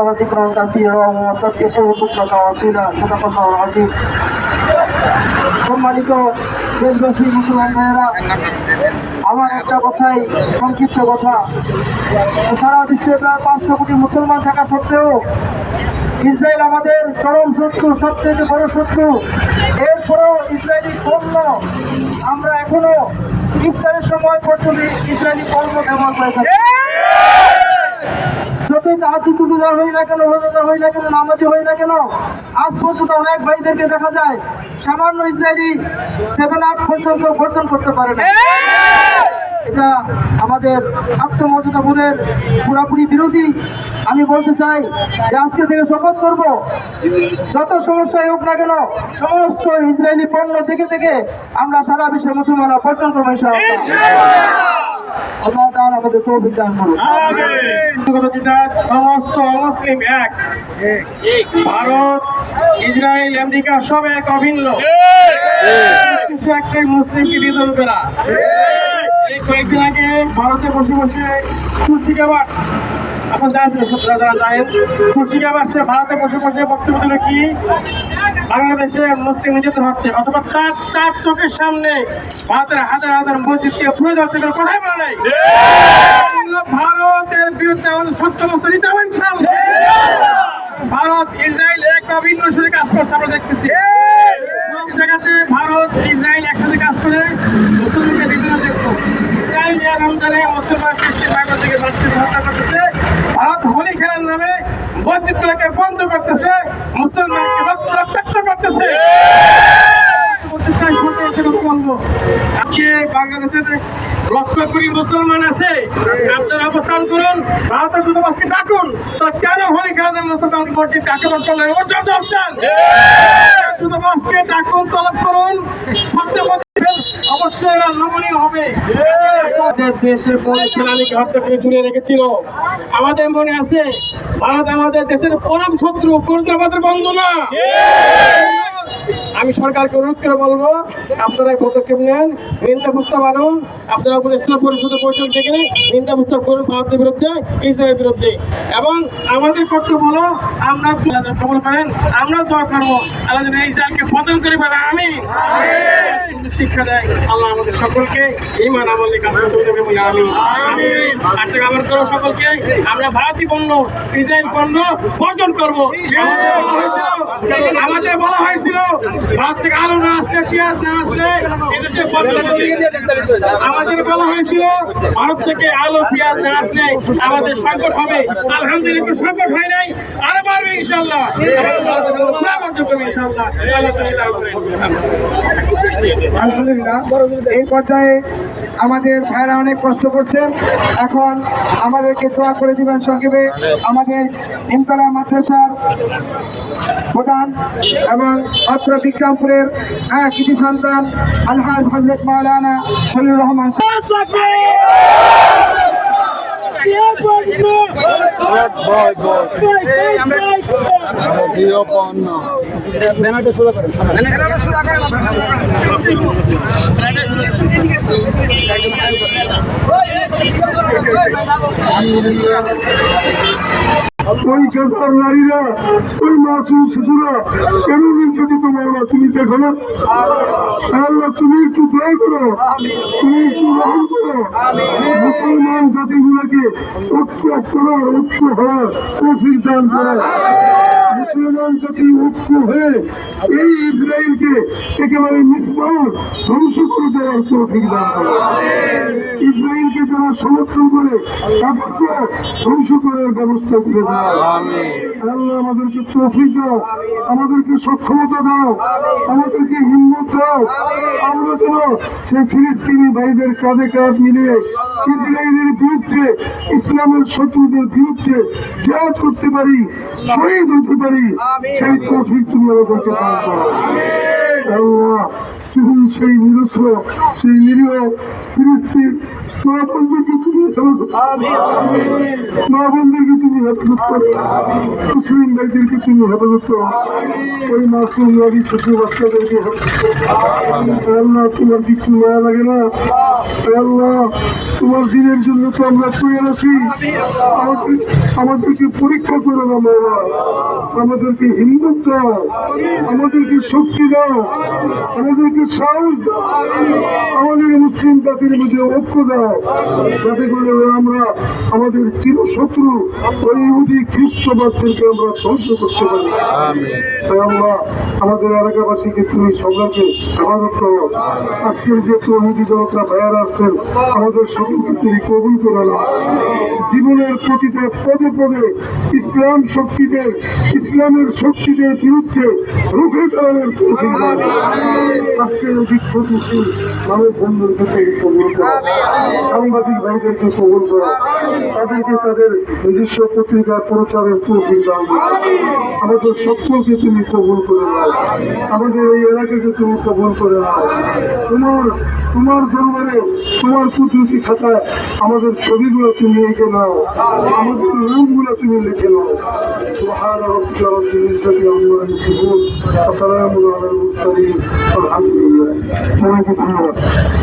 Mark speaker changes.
Speaker 1: لنا ذكرا كثيرا ومستبشر كلك وصيلا صدق الله العظيم সম্মানিত দেশবাসী মুসলমান ভাইয়েরা আমার একটা কথাই সংক্ষিপ্ত কথা সারা বিশ্বে প্রায় পাঁচশো কোটি মুসলমান থাকা সত্ত্বেও ইসরায়েল আমাদের চরম শত্রু সবচেয়ে বড় শত্রু এরপরেও ইসরায়েলি পণ্য আমরা এখনো ইফতারের সময় পর্যন্ত ইসরায়েলি পণ্য ব্যবহার করে থাকি না কেন না কেন না কেন? আজ পর্যন্ত অনেক দেখা যায়, সামান্য সেভেন আপ পর্যন্ত করতে পারে না। এটা আমাদের আত্মমর্যাদা পুরাপুরি বিরোধী। আমি বলতে চাই যে আজকে থেকে শপথ করব, যত সমস্যাই হোক না কেন, সমস্ত ইসরায়েলি পণ্য থেকে থেকে আমরা সারা বিশ্বের মুসলমানরা বর্জন করব আল্লাহ তাআলা আমাদের তৌফিক দান করুন।
Speaker 2: যেটা সমস্ত অমুসলিম এক ভারত, ইসরায়েল, আমেরিকা সব এক অভিন্ন। কিছু একটাই মুসলিমকে নিধন করা কয়েকদিন আগে ভারতে বসে বসে তুলসী কাবার এখন জানেন যারা জানেন, তুলসী কাবার সে ভারতে বসে বসে বক্তব্য দিল কি? বাংলাদেশে মুসলিম নির্যাতন হচ্ছে অথবা তার তার চোখের সামনে ভারতের হাজার হাজার মসজিদকে পুরো দর্শক কথাই বলে নাই। ভারতের বিরুদ্ধে আমাদের সত্য অবস্থা নিতে হবে ভারত ইসরায়েল এক বা ভিন্ন সুরে কাজ করছে আমরা দেখতেছি। সব জায়গাতে ভারত ইসরায়েল একসাথে কাজ করে মুসলমানকে বিদ্রোহ দেখতো ইসরায়েল রমজানে মুসলমান থেকে বাঁচতে হত্যা করতেছে। ভারত হোলি খেলার নামে মসজিদগুলোকে বন্ধ করতেছে মুসলমানকে রক্ত রক্তাক্ত করতেছে করতে চাই ছোটে এসে কথা বলব আজকে বাংলাদেশের লক্ষ কোটি মুসলমান আছে আপনারা অবস্থান করুন ভারতের দূতাবাসকে ডাকুন। তারা কেন হোলি খেলার মুসলমান মসজিদ আক্রমণ করলেন? ওর অপশন। দূতাবাসকে ডাকুন তলব করুন। অবশ্যই হবে। আমাদের দেশের পরে সেনানীকে হত্যা করে ঝুলিয়ে রেখেছিল। আমাদের মনে আছে ভারত আমাদের দেশের পরম শত্রু কোন আমাদের বন্ধু না। আমি সরকারকে অনুরোধ করে বলব আপনারা পদক্ষেপ নেন। নিন্দা প্রস্তাব আনুন। আপনারা উপদেষ্টা পরিষদের বৈঠক ডেকে নিন্দা প্রস্তাব করুন ভারতের বিরুদ্ধে ইসরায়েলের বিরুদ্ধে। এবং আমাদের কর্তব্য হলো আমরা কবল করেন আমরা দোয়া করব। আল্লাহ ইসরায়েলকে পতন করে ফেলে আমি শিক্ষা দেয়। আল্লাহ আমাদের সকলকে ইমান আমলে কাজ করতে বলে আমি আটটা কাবার করো সকলকে আমরা ভারতীয় পণ্য ইসরায়েল পণ্য বর্জন করব। আমাদের বলা ভারত থেকে আলু না আসলে পেঁয়াজ না আসলে এদেশে আমাদের বলা হয়েছিল ভারত থেকে আলু পেঁয়াজ না আসলে আমাদের সংকট হবে। আলহামদুলিল্লাহ কোনো সংকট হয় নাই। আরও বাড়বে ইনশাল্লাহ।
Speaker 1: আলহামদুলিল্লাহ এই পর্যায়ে আমাদের ভাইরা অনেক কষ্ট করছেন। এখন আমাদেরকে দোয়া করে দিবেন সংক্ষেপে। আমাদের নিমতলা মাদ্রাসার প্রধান এবং অত্র বিক্রমপুরের হ্যাঁ সন্তান আলহাজ হজরত মাওলানা খলিল রহমান
Speaker 3: ওই কেদার নারীরা ওই মাসুম শিশুরা কেন যদি তোমার আল্লাহ তুমি দেখো না আল্লাহ তুমি একটু দয়া করো তুমি একটু রহম করো। মুসলমান জাতিগুলোকে ঐক্য করার ঐক্য হওয়ার তৌফিক দান করো মুসলমান জাতি ঐক্য হয়ে এই ইসরায়েলকে একেবারে নিষ্পাল ধ্বংস করে দেওয়ার তৌফিক দান করো। সমর্থন করে তাদেরকে ধ্বংস করার ব্যবস্থা করে দাও। আল্লাহ আমাদেরকে তৌফিক দাও আমাদেরকে সক্ষমতা দাও আমাদেরকে হিম্মত দাও। আমরা যেন সেই ফিলিস্তিনি ভাইদের কাঁধে কাঁধ মিলিয়ে ইসরায়েলের বিরুদ্ধে ইসলামের শত্রুদের বিরুদ্ধে জেহাদ করতে পারি শহীদ হতে পারি সেই তৌফিক তুমি আমাদেরকে দান করো। আল্লাহ তুমি সেই নিরস্ত্র সেই নিরীহ ফিলিস্তিন মুসলিম তুমি বাচ্চাদেরকে তোমার দিনের জন্য তো আমরা তৈরি আছি আমাদেরকে পরীক্ষা করো না আমাদেরকে দাও আমাদেরকে শক্তি দাও আমাদেরকে সাহস দাও। আমাদের মুসলিম জাতির মধ্যে ঐক্য দাও। যাতে করে আমরা আমাদের চিরশত্রু ওই ইহুদি খ্রিস্টবাদদেরকে আমরা ধ্বংস করতে পারি। তাই আমরা আমাদের এলাকাবাসীকে তুমি সবাইকে হেফাজত করো। আজকের যে তৌহিদি জনতা ভাইয়ারা আসছেন আমাদের সকলকে তুমি কবুল করে নাও। জীবনের প্রতিটা পদে পদে ইসলাম শক্তিদের ইসলামের শক্তিদের বিরুদ্ধে রুখে দাঁড়ানোর। আজকের বিক্ষোভশীল মানব বন্ধুদেরকে তুমি কবুল করো। সাংবাদিক ভাইদেরকে কবুল করো, তাদেরকে তাদের নিজস্ব পত্রিকার প্রচারের তৌফিক দাও আমাদের সকলকে তুমি কবুল করে নাও। আমাদের এই এলাকাকে তুমি কবুল করে নাও। তোমার তোমার দরবারে, তোমার কুদরতি খাতায় আমাদের ছবিগুলো তুমি এঁকে নাও। আমাদের রূপগুলো তুমি লিখে নাও। আলহামদুলিল্লাহ। ধন্যবাদ।